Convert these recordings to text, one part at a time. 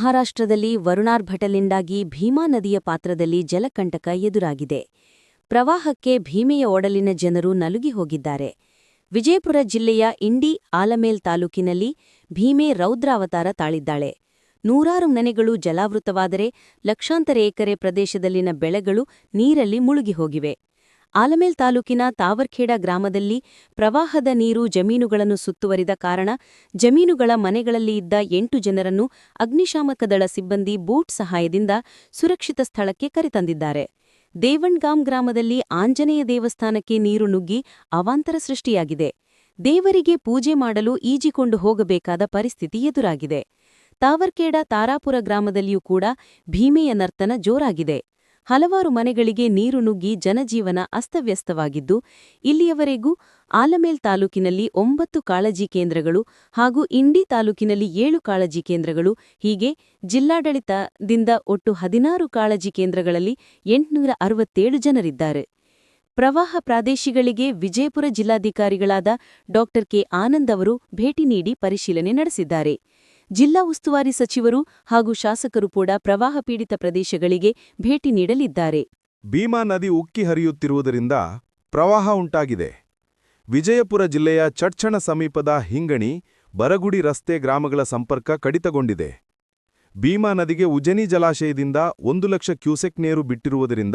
ಮಹಾರಾಷ್ಟ್ರದಲ್ಲಿ ವರುಣಾರ್ಭಟಲಿಂದಾಗಿ ಭೀಮಾ ನದಿಯ ಪಾತ್ರದಲ್ಲಿ ಜಲಕಂಟಕ ಎದುರಾಗಿದೆ. ಪ್ರವಾಹಕ್ಕೆ ಭೀಮೆಯ ಒಡಲಿನ ಜನರು ನಲುಗಿ ಹೋಗಿದ್ದಾರೆ. ವಿಜಯಪುರ ಜಿಲ್ಲೆಯ ಇಂಡಿ ಆಲಮೇಲ್ ತಾಲೂಕಿನಲ್ಲಿ ಭೀಮೆ ರೌದ್ರಾವತಾರ ತಾಳಿದ್ದಾಳೆ. ನೂರಾರು ಮನೆಗಳು ಜಲಾವೃತವಾದರೆ ಲಕ್ಷಾಂತರ ಎಕರೆ ಪ್ರದೇಶದಲ್ಲಿನ ಬೆಳೆಗಳು ನೀರಲ್ಲಿ ಮುಳುಗಿ ಹೋಗಿವೆ. ಆಲಮೇಲ್ ತಾಲೂಕಿನ ತಾವರ್ಖೇಡ ಗ್ರಾಮದಲ್ಲಿ ಪ್ರವಾಹದ ನೀರು ಜಮೀನುಗಳನ್ನು ಸುತ್ತುವರಿದ ಕಾರಣ ಜಮೀನುಗಳ ಮನೆಗಳಲ್ಲಿ ಇದ್ದ ಎಂಟು ಜನರನ್ನು ಅಗ್ನಿಶಾಮಕ ದಳ ಸಿಬ್ಬಂದಿ ಬೂಟ್ ಸಹಾಯದಿಂದ ಸುರಕ್ಷಿತ ಸ್ಥಳಕ್ಕೆ ಕರೆತಂದಿದ್ದಾರೆ. ದೇವಣ್ಗಾಂ ಗ್ರಾಮದಲ್ಲಿ ಆಂಜನೇಯ ದೇವಸ್ಥಾನಕ್ಕೆ ನೀರು ನುಗ್ಗಿ ಅವಾಂತರ ಸೃಷ್ಟಿಯಾಗಿದೆ. ದೇವರಿಗೆ ಪೂಜೆ ಮಾಡಲು ಈಜಿಕೊಂಡು ಹೋಗಬೇಕಾದ ಪರಿಸ್ಥಿತಿ ಎದುರಾಗಿದೆ. ತಾವರ್ಕೇಡ ತಾರಾಪುರ ಗ್ರಾಮದಲ್ಲಿಯೂ ಕೂಡ ಭೀಮೆಯ ನರ್ತನ ಜೋರಾಗಿದೆ. ಹಲವಾರು ಮನೆಗಳಿಗೆ ನೀರು ನುಗ್ಗಿ ಜನಜೀವನ ಅಸ್ತವ್ಯಸ್ತವಾಗಿದ್ದು, ಇಲ್ಲಿಯವರೆಗೂ ಆಲಮೇಲ್ ತಾಲೂಕಿನಲ್ಲಿ ಒಂಬತ್ತು ಕಾಳಜಿ ಕೇಂದ್ರಗಳು ಹಾಗೂ ಇಂಡಿ ತಾಲೂಕಿನಲ್ಲಿ ಏಳು ಕಾಳಜಿ ಕೇಂದ್ರಗಳು, ಹೀಗೆ ಜಿಲ್ಲಾಡಳಿತದಿಂದ ಒಟ್ಟು ಹದಿನಾರು ಕಾಳಜಿ ಕೇಂದ್ರಗಳಲ್ಲಿ ಎಂಟುನೂರ ಅರವತ್ತೇಳು ಜನರಿದ್ದಾರೆ. ಪ್ರವಾಹ ಪ್ರಾದೇಶಿಗಳಿಗೆ ವಿಜಯಪುರ ಜಿಲ್ಲಾಧಿಕಾರಿಗಳಾದ ಡಾ ಕೆ. ಆನಂದ್ ಅವರು ಭೇಟಿ ನೀಡಿ ಪರಿಶೀಲನೆ ನಡೆಸಿದ್ದಾರೆ. ಜಿಲ್ಲಾ ಉಸ್ತುವಾರಿ ಸಚಿವರು ಹಾಗೂ ಶಾಸಕರು ಕೂಡ ಪ್ರವಾಹ ಪೀಡಿತ ಪ್ರದೇಶಗಳಿಗೆ ಭೇಟಿ ನೀಡಲಿದ್ದಾರೆ. ಭೀಮಾ ನದಿ ಉಕ್ಕಿ ಹರಿಯುತ್ತಿರುವುದರಿಂದ ಪ್ರವಾಹ ಉಂಟಾಗಿದೆ. ವಿಜಯಪುರ ಜಿಲ್ಲೆಯ ಚಡ್ಚಣ ಸಮೀಪದ ಹಿಂಗಣಿ, ಬರಗುಡಿ ರಸ್ತೆ ಗ್ರಾಮಗಳ ಸಂಪರ್ಕ ಕಡಿತಗೊಂಡಿದೆ. ಭೀಮಾ ನದಿಗೆ ಉಜನಿ ಜಲಾಶಯದಿಂದ ಒಂದು ಲಕ್ಷ ಕ್ಯೂಸೆಕ್ ನೀರು ಬಿಟ್ಟಿರುವುದರಿಂದ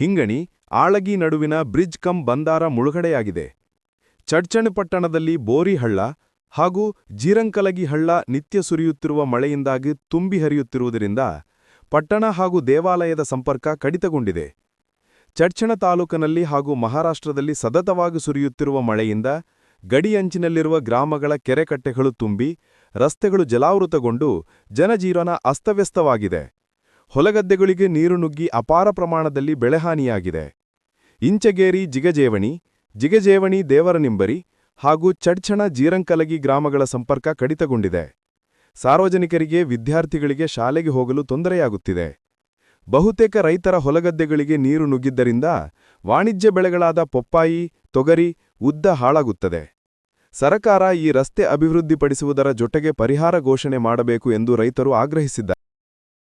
ಹಿಂಗಣಿ, ಆಳಗಿ ನಡುವಿನ ಬ್ರಿಡ್ಜ್ ಕಂ ಬಂದಾರ ಮುಳುಗಡೆಯಾಗಿದೆ. ಚಡ್ಚಣ ಪಟ್ಟಣದಲ್ಲಿ ಬೋರಿಹಳ್ಳ ಹಾಗೂ ಜೀರಂಕಲಗಿ ಹಳ್ಳ ನಿತ್ಯ ಸುರಿಯುತ್ತಿರುವ ಮಳೆಯಿಂದಾಗಿ ತುಂಬಿ ಹರಿಯುತ್ತಿರುವುದರಿಂದ ಪಟ್ಟಣ ಹಾಗೂ ದೇವಾಲಯದ ಸಂಪರ್ಕ ಕಡಿತಗೊಂಡಿದೆ. ಚಡ್ಚಣ ತಾಲೂಕಿನಲ್ಲಿ ಹಾಗೂ ಮಹಾರಾಷ್ಟ್ರದಲ್ಲಿ ಸತತವಾಗಿ ಸುರಿಯುತ್ತಿರುವ ಮಳೆಯಿಂದ ಗಡಿಯಂಚಿನಲ್ಲಿರುವ ಗ್ರಾಮಗಳ ಕೆರೆಕಟ್ಟೆಗಳು ತುಂಬಿ ರಸ್ತೆಗಳು ಜಲಾವೃತಗೊಂಡು ಜನಜೀವನ ಅಸ್ತವ್ಯಸ್ತವಾಗಿದೆ. ಹೊಲಗದ್ದೆಗಳಿಗೆ ನೀರು ನುಗ್ಗಿ ಅಪಾರ ಪ್ರಮಾಣದಲ್ಲಿ ಬೆಳೆಹಾನಿಯಾಗಿದೆ. ಇಂಚಗೇರಿ ಜಿಗಜೇವಣಿ ಜಿಗಜೇವಣಿ ದೇವರನಿಂಬರಿ ಹಾಗೂ ಚಡ್ಚಣ ಜೀರಂಕಲಗಿ ಗ್ರಾಮಗಳ ಸಂಪರ್ಕ ಕಡಿತಗೊಂಡಿದೆ. ಸಾರ್ವಜನಿಕರಿಗೆ ವಿದ್ಯಾರ್ಥಿಗಳಿಗೆ ಶಾಲೆಗೆ ಹೋಗಲು ತೊಂದರೆಯಾಗುತ್ತಿದೆ. ಬಹುತೇಕ ರೈತರ ಹೊಲಗದ್ದೆಗಳಿಗೆ ನೀರು ನುಗ್ಗಿದ್ದರಿಂದ ವಾಣಿಜ್ಯ ಬೆಳೆಗಳಾದ ಪೊಪ್ಪಾಯಿ, ತೊಗರಿ, ಉದ್ದ ಹಾಳಾಗುತ್ತದೆ. ಸರಕಾರ ಈ ರಸ್ತೆ ಅಭಿವೃದ್ಧಿಪಡಿಸುವುದರ ಜೊತೆಗೆ ಪರಿಹಾರ ಘೋಷಣೆ ಮಾಡಬೇಕು ಎಂದು ರೈತರು ಆಗ್ರಹಿಸಿದ್ದಾರೆ.